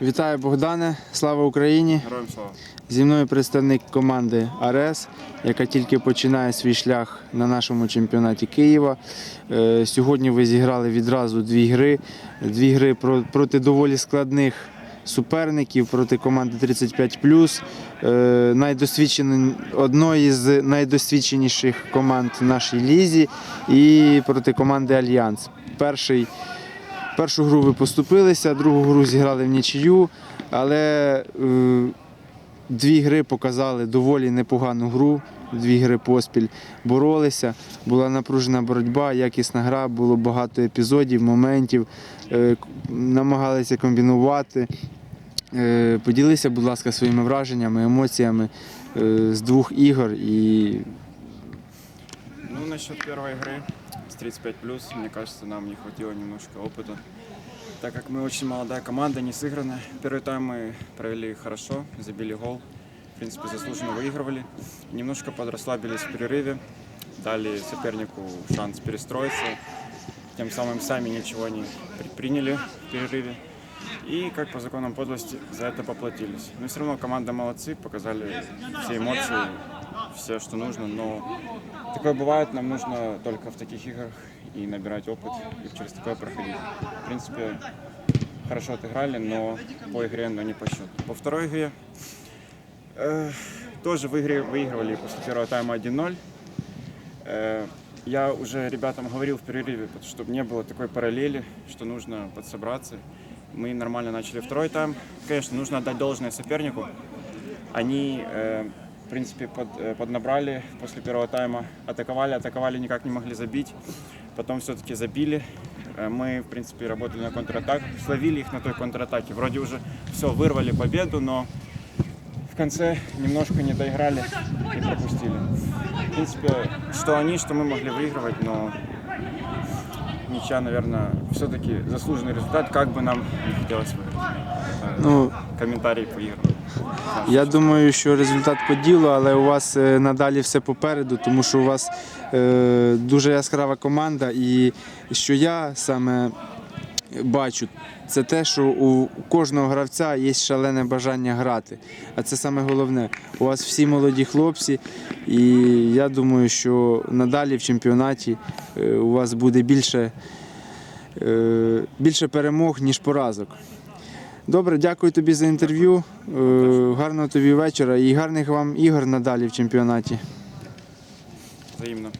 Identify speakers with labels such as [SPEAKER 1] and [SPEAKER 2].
[SPEAKER 1] Вітаю Богдане, слава Україні!
[SPEAKER 2] Героям слава.
[SPEAKER 1] Зі мною представник команди Арес, яка тільки починає свій шлях на нашому чемпіонаті Києва. Е, Сьогодні ви зіграли відразу дві гри. Дві гри про- проти доволі складних суперників, проти команди 35 е, найдосвідчені- одної з найдосвідченіших команд в нашій лізі, і проти команди Альянс. Перший Першу гру ви поступилися, другу гру зіграли в нічию, але е, дві гри показали доволі непогану гру. Дві гри поспіль боролися. Була напружена боротьба, якісна гра, було багато епізодів, моментів, е, намагалися комбінувати. Е, поділися, будь ласка, своїми враженнями, емоціями з двох ігор і
[SPEAKER 2] насчет первой игры с 35 мне кажется, нам не хватило немножко опыта. Так как мы очень молодая команда, не сыграна. Первый тайм мы провели хорошо, забили гол. В принципе, заслуженно выигрывали. Немножко подрасслабились в перерыве, дали сопернику шанс перестроиться. Тем самым сами ничего не предприняли в перерыве. И, как по законам подлости, за это поплатились. Но все равно команда молодцы, показали все эмоции, все, что нужно. Но такое бывает, нам нужно только в таких играх и набирать опыт, и через такое проходить. В принципе, хорошо отыграли, но по игре, но не по счету. По второй игре э, тоже в игре выигрывали после первого тайма 1-0. Э, я уже ребятам говорил в перерыве, чтобы не было такой параллели, что нужно подсобраться. Мы нормально начали второй тайм. Конечно, нужно отдать должное сопернику. Они, э, в принципе, под, э, поднабрали после первого тайма, атаковали, атаковали, никак не могли забить. Потом все-таки забили. Э, Мы, в принципе, работали на контратак, словили их на той контратаке. Вроде уже все, вырвали победу, но в конце немножко не доиграли и пропустили. В принципе, что они, что мы могли выигрывать, но ничья, наверное, все-таки заслуженный результат, как бы нам не хотелось выиграть. Это
[SPEAKER 1] ну,
[SPEAKER 2] комментарий по играм.
[SPEAKER 1] Я думаю, що результат по ділу, але у вас е, надалі все попереду, тому що у вас е, дуже яскрава команда. І що я саме бачу, це те, що у кожного гравця є шалене бажання грати. А це саме головне. У вас всі молоді хлопці, і я думаю, що надалі в чемпіонаті е, у вас буде більше, більше перемог, ніж поразок. Добре, дякую тобі за інтерв'ю. Е, Гарного тобі вечора і гарних вам ігор надалі в чемпіонаті.
[SPEAKER 2] Взаимно.